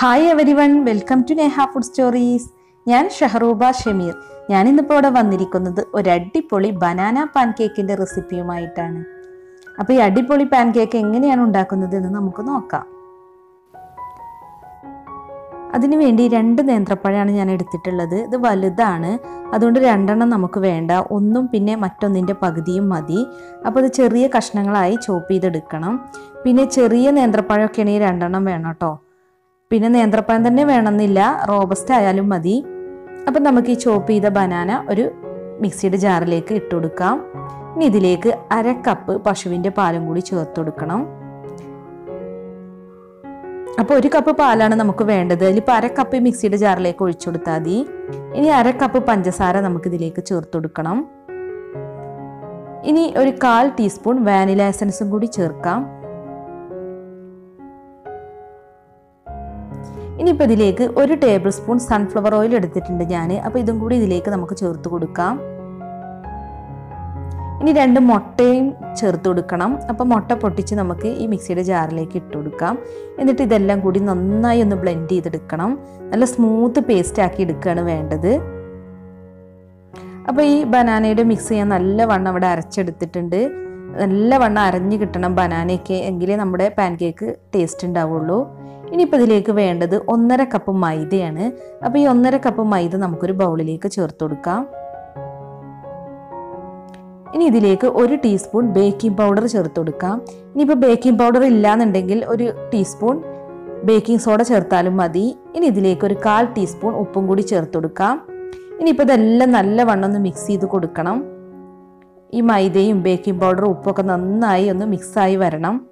Hi everyone welcome to Neha food stories ഞാൻ ഷഹറൂബ ഷമീർ. ഞാൻ ഇന്നിപ്പോൾ ഇവിടെ വന്നിരിക്കുന്നത് ഒരു അടിപൊളി ബനാന പാൻ കേക്കിന്റെ റെസിപ്പിയുമായിട്ടാണ് അപ്പോൾ ഈ അടിപൊളി പാൻ കേക്ക് എങ്ങനെയാണ് ഉണ്ടാക്കുന്നത് എന്ന് നമുക്ക് നോക്കാം. അതിനു വേണ്ടി രണ്ട് നേന്ത്രപ്പഴമാണ് ഞാൻ എടുത്തിട്ടുള്ളത്. ഇത് വലുതാണ്. അതുകൊണ്ട് രണ്ടെണ്ണം നമുക്ക് വേണ്ട. ഒന്നും പിന്നെ മറ്റൊന്നിന്റെ പകുതിയും മതി. അപ്പോൾ ഇത് ചെറിയ കഷ്ണങ്ങളായി ചോപ്പ് ചെയ്തെടുക്കണം. പിന്നെ ചെറിയ നേന്ത്രപ്പഴമൊക്കെ ആണെങ്കിൽ രണ്ടെണ്ണം വേണം കേട്ടോ. പിന്നെ നേന്ത്രപ്പഴം തന്നെ വേണമെന്നില്ല. റോബസ്റ്റ് ആയാലും മതി. അപ്പം നമുക്ക് ഈ ചോപ്പ് ചെയ്ത ബനാന ഒരു മിക്സിയുടെ ജാറിലേക്ക് ഇട്ട് കൊടുക്കാം. ഇനി ഇതിലേക്ക് അര കപ്പ് പശുവിന്റെ പാലും കൂടി ചേർത്ത് കൊടുക്കണം. അപ്പോൾ ഒരു കപ്പ് പാലാണ് നമുക്ക് വേണ്ടത്. അതിലിപ്പോൾ അര കപ്പ് മിക്സിയുടെ ജാറിലേക്ക് ഒഴിച്ചു കൊടുത്താൽ മതി. ഇനി അര കപ്പ് പഞ്ചസാര നമുക്ക് ഇതിലേക്ക് ചേർത്ത് കൊടുക്കണം. ഇനി ഒരു കാൽ ടീസ്പൂൺ വാനില എസൻസും കൂടി ചേർക്കാം. ഇനിയിപ്പോൾ ഇതിലേക്ക് ഒരു ടേബിൾ സ്പൂൺ സൺഫ്ലവർ ഓയിൽ എടുത്തിട്ടുണ്ട് ഞാൻ അപ്പോൾ ഇതും കൂടി ഇതിലേക്ക് നമുക്ക് ചേർത്ത് കൊടുക്കാം. ഇനി രണ്ട് മുട്ടയും ചേർത്ത് കൊടുക്കണം. അപ്പോൾ മുട്ട പൊട്ടിച്ച് നമുക്ക് ഈ മിക്സിയുടെ ജാറിലേക്ക് ഇട്ട് കൊടുക്കാം. എന്നിട്ട് ഇതെല്ലാം കൂടി നന്നായി ഒന്ന് ബ്ലെൻഡ് ചെയ്തെടുക്കണം. നല്ല സ്മൂത്ത് പേസ്റ്റ് ആക്കി എടുക്കുകയാണ് വേണ്ടത്. അപ്പോൾ ഈ ബനാനയുടെ മിക്സ് ഞാൻ നല്ല വണ്ണം അവിടെ അരച്ചെടുത്തിട്ടുണ്ട്. നല്ല വണ്ണം അരഞ്ഞ് കിട്ടണം ബനാനയൊക്കെ എങ്കിലേ നമ്മുടെ പാൻ കേക്ക് ടേസ്റ്റ് ഉണ്ടാവുള്ളൂ. ഇനിയിപ്പോൾ ഇതിലേക്ക് വേണ്ടത് ഒന്നര കപ്പ് മൈദയാണ്. അപ്പോൾ ഈ ഒന്നര കപ്പ് മൈദ നമുക്കൊരു ബൗളിലേക്ക് ചേർത്ത് കൊടുക്കാം. ഇനി ഇതിലേക്ക് ഒരു ടീസ്പൂൺ ബേക്കിംഗ് പൗഡർ ചേർത്ത് കൊടുക്കാം. ഇനിയിപ്പോൾ ബേക്കിംഗ് പൗഡർ ഇല്ലാന്നുണ്ടെങ്കിൽ ഒരു ടീസ്പൂൺ ബേക്കിംഗ് സോഡ ചേർത്താലും മതി. ഇനി ഇതിലേക്ക് ഒരു കാൽ ടീസ്പൂൺ ഉപ്പും കൂടി ചേർത്ത് കൊടുക്കാം. ഇനിയിപ്പോൾ ഇതെല്ലാം നല്ല വണ്ണം ഒന്ന് മിക്സ് ചെയ്ത് കൊടുക്കണം. ഈ മൈദയും ബേക്കിംഗ് പൗഡറും ഉപ്പൊക്കെ നന്നായി ഒന്ന് മിക്സായി വരണം.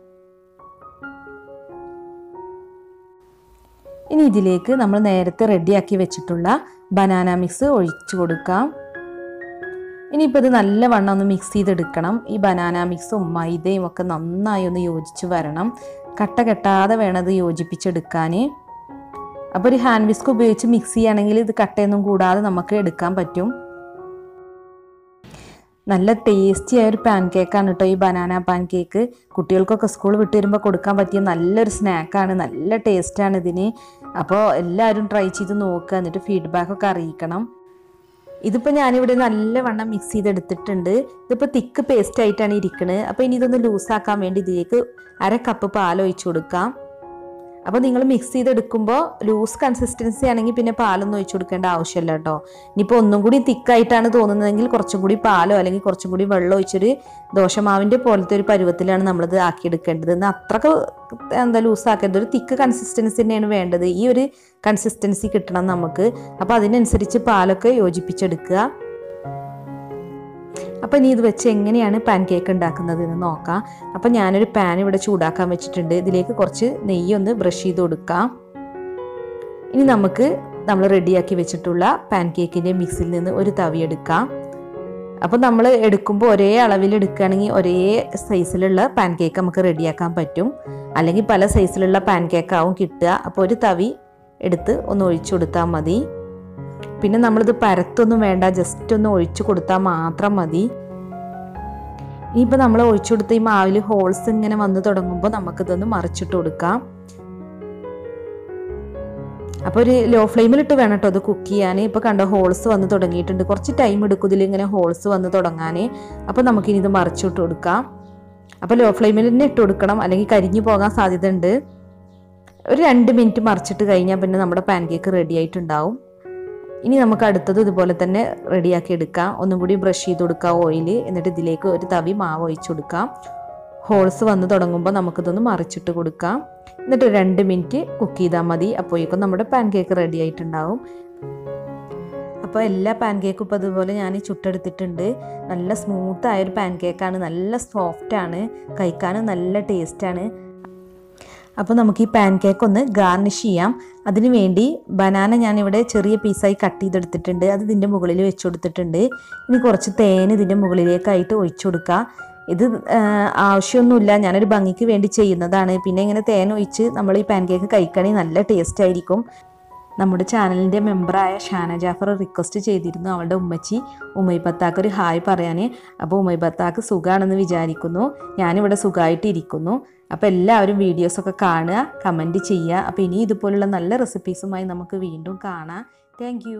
ഇനി ഇതിലേക്ക് നമ്മൾ നേരത്തെ റെഡിയാക്കി വെച്ചിട്ടുള്ള ബനാന മിക്സ് ഒഴിച്ചു കൊടുക്കാം. ഇനിയിപ്പോൾ ഇത് നല്ല വണ്ണം ഒന്ന് മിക്സ് ചെയ്തെടുക്കണം. ഈ ബനാന മിക്സും മൈദയും ഒക്കെ നന്നായി ഒന്ന് യോജിച്ച് വരണം. കട്ട കെട്ടാതെ വേണം ഇത് യോജിപ്പിച്ചെടുക്കാൻ അപ്പോൾ ഒരു ഹാൻഡ് വിസ്ക് ഉപയോഗിച്ച് മിക്സ് ചെയ്യുകയാണെങ്കിൽ ഇത് കട്ടയൊന്നും കൂടാതെ നമുക്ക് എടുക്കാൻ പറ്റും. നല്ല ടേസ്റ്റി ആയ ഒരു പാൻ കേക്കാണ് കേട്ടോ ഈ ബനാന പാൻ കേക്ക് കുട്ടികൾക്കൊക്കെ സ്കൂൾ വിട്ട് വരുമ്പോൾ കൊടുക്കാൻ പറ്റിയ നല്ലൊരു സ്നാക്കാണ് നല്ല ടേസ്റ്റാണ് ഇതിന്. അപ്പോൾ എല്ലാവരും ട്രൈ ചെയ്ത് നോക്കുക എന്നിട്ട് ഫീഡ്ബാക്കൊക്കെ അറിയിക്കണം. ഇതിപ്പോൾ ഞാനിവിടെ നല്ലവണ്ണം മിക്സ് ചെയ്തെടുത്തിട്ടുണ്ട്. ഇതിപ്പോൾ തിക്ക് പേസ്റ്റ് ആയിട്ടാണ് ഇരിക്കുന്നത് അപ്പോൾ ഇനി ഇതൊന്ന് ലൂസാക്കാൻ വേണ്ടി ഇതിലേക്ക് അര കപ്പ് പാൽ കൊടുക്കാം. അപ്പോൾ നിങ്ങൾ മിക്സ് ചെയ്തെടുക്കുമ്പോൾ ലൂസ് കൺസിസ്റ്റൻസി ആണെങ്കിൽ പിന്നെ പാലൊന്നും ഒഴിച്ചു കൊടുക്കേണ്ട ആവശ്യമില്ല കേട്ടോ. ഇനിയിപ്പോൾ ഒന്നും കൂടി തിക്കായിട്ടാണ് തോന്നുന്നതെങ്കിൽ കുറച്ചും കൂടി പാലോ അല്ലെങ്കിൽ കുറച്ചും കൂടി വെള്ളം ഒഴിച്ചൊരു ദോശമാവിന്റെ പോലത്തെ ഒരു പരുവത്തിലാണ് നമ്മളിത് ആക്കിയെടുക്കേണ്ടത്. എന്നാൽ അത്രയ്ക്ക് എന്താ ലൂസാക്കരുത് ഒരു തിക്ക് കൺസിസ്റ്റൻസി തന്നെയാണ് വേണ്ടത്. ഈ ഒരു കൺസിസ്റ്റൻസി കിട്ടണം നമുക്ക്. അപ്പോൾ അതിനനുസരിച്ച് പാലൊക്കെ യോജിപ്പിച്ചെടുക്കുക. അപ്പോൾ നീ ഇത് വെച്ച് എങ്ങനെയാണ് പാൻ കേക്ക് ഉണ്ടാക്കുന്നത് എന്ന് നോക്കാം. അപ്പോൾ ഞാനൊരു പാൻ ഇവിടെ ചൂടാക്കാൻ വെച്ചിട്ടുണ്ട്. ഇതിലേക്ക് കുറച്ച് നെയ്യൊന്ന് ബ്രഷ് ചെയ്ത് കൊടുക്കാം. ഇനി നമുക്ക് നമ്മൾ റെഡിയാക്കി വെച്ചിട്ടുള്ള പാൻ കേക്കിന്റെ മിക്സിൽ നിന്ന് ഒരു തവി എടുക്കാം. അപ്പോൾ നമ്മൾ എടുക്കുമ്പോൾ ഒരേ അളവിൽ എടുക്കുകയാണെങ്കിൽ ഒരേ സൈസിലുള്ള പാൻ കേക്ക് നമുക്ക് റെഡിയാക്കാൻ പറ്റും. അല്ലെങ്കിൽ പല സൈസിലുള്ള പാൻ കേക്കാവും കിട്ടുക. അപ്പോൾ ഒരു തവി എടുത്ത് ഒന്ന് ഒഴിച്ചു കൊടുത്താൽ മതി. പിന്നെ നമ്മളിത് പരത്തൊന്നും വേണ്ട ജസ്റ്റ് ഒന്ന് ഒഴിച്ചു കൊടുത്താൽ മാത്രം മതി. ഇനിയിപ്പോൾ നമ്മൾ ഒഴിച്ചു കൊടുത്ത ഈ മാവിൽ ഹോൾസ് ഇങ്ങനെ വന്ന് തുടങ്ങുമ്പോൾ നമുക്കിതൊന്ന് മറിച്ചിട്ട് കൊടുക്കാം. അപ്പോൾ ഒരു ലോ ഫ്ലെയിമിലിട്ട് വേണം കേട്ടോ അത് കുക്ക് ചെയ്യാൻ ഇപ്പോൾ കണ്ട ഹോൾസ് വന്ന് തുടങ്ങിയിട്ടുണ്ട്. കുറച്ച് ടൈം എടുക്കും ഇതിൽ ഇങ്ങനെ ഹോൾസ് വന്ന് തുടങ്ങാൻ അപ്പോൾ നമുക്കിനി ഇത് മറിച്ചിട്ട് കൊടുക്കാം. അപ്പോൾ ലോ ഫ്ലെയിമിൽ തന്നെ ഇട്ട് കൊടുക്കണം. അല്ലെങ്കിൽ കരിഞ്ഞു പോകാൻ സാധ്യത ഉണ്ട് ഒരു രണ്ട് മിനിറ്റ് മറിച്ചിട്ട് കഴിഞ്ഞാൽ പിന്നെ നമ്മുടെ പാൻ കേക്ക് റെഡി ആയിട്ടുണ്ടാവും. ഇനി നമുക്ക് അടുത്തത് ഇതുപോലെ തന്നെ റെഡിയാക്കി എടുക്കാം. ഒന്നും കൂടി ബ്രഷ് ചെയ്ത് കൊടുക്കാം ഓയിൽ എന്നിട്ട് ഇതിലേക്ക് ഒരു തവി മാവ് ഒഴിച്ചു കൊടുക്കാം. ഹോൾസ് വന്ന് തുടങ്ങുമ്പോൾ നമുക്കിതൊന്ന് മറിച്ചിട്ട് കൊടുക്കാം. എന്നിട്ട് രണ്ട് മിനിറ്റ് കുക്ക് ചെയ്താൽ മതി. അപ്പോഴേക്കും നമ്മുടെ പാൻ കേക്ക് റെഡി ആയിട്ടുണ്ടാവും. അപ്പോൾ എല്ലാ പാൻ കേക്കും ഇപ്പോൾ അതുപോലെ ഞാൻ ചുട്ടെടുത്തിട്ടുണ്ട്. നല്ല സ്മൂത്ത് ആയൊരു പാൻ കേക്കാണ് നല്ല സോഫ്റ്റാണ് കഴിക്കാനും നല്ല ടേസ്റ്റാണ് അപ്പോൾ നമുക്ക് ഈ പാൻ കേക്ക് ഒന്ന് ഗാർണിഷ് ചെയ്യാം. അതിനുവേണ്ടി ബനാന ഞാനിവിടെ ചെറിയ പീസായി കട്ട് ചെയ്തെടുത്തിട്ടുണ്ട്. അത് ഇതിന്റെ മുകളിൽ വെച്ച് കൊടുത്തിട്ടുണ്ട്. ഇനി കുറച്ച് തേൻ ഇതിന്റെ മുകളിലേക്കായിട്ട് ഒഴിച്ചു കൊടുക്കുക ഇത് ആവശ്യമൊന്നുമില്ല. ഞാനൊരു ഭംഗിക്ക് വേണ്ടി ചെയ്യുന്നതാണ്. പിന്നെ ഇങ്ങനെ തേൻ ഒഴിച്ച് നമ്മൾ ഈ പാൻ കേക്ക് കഴിക്കുകയാണെങ്കിൽ നല്ല ടേസ്റ്റ് ആയിരിക്കും. നമ്മുടെ ചാനലിന്റെ മെമ്പറായ ഷാന ജാഫർ റിക്വസ്റ്റ് ചെയ്തിരുന്നു അവളുടെ ഉമ്മച്ചി. ഉമ്മൈ ബത്താക്ക് ഒരു ഹായ് പറയാൻ അപ്പോൾ ഉമ്മൈ ബത്താക്ക് സുഖമാണെന്ന് വിചാരിക്കുന്നു. ഞാനിവിടെ സുഖമായിട്ട് ഇരിക്കുന്നു അപ്പോൾ എല്ലാവരും വീഡിയോസൊക്കെ കാണുക കമന്റ് ചെയ്യുക. അപ്പോൾ ഇനി ഇതുപോലുള്ള നല്ല റെസിപ്പീസുമായി നമുക്ക് വീണ്ടും കാണാം. താങ്ക്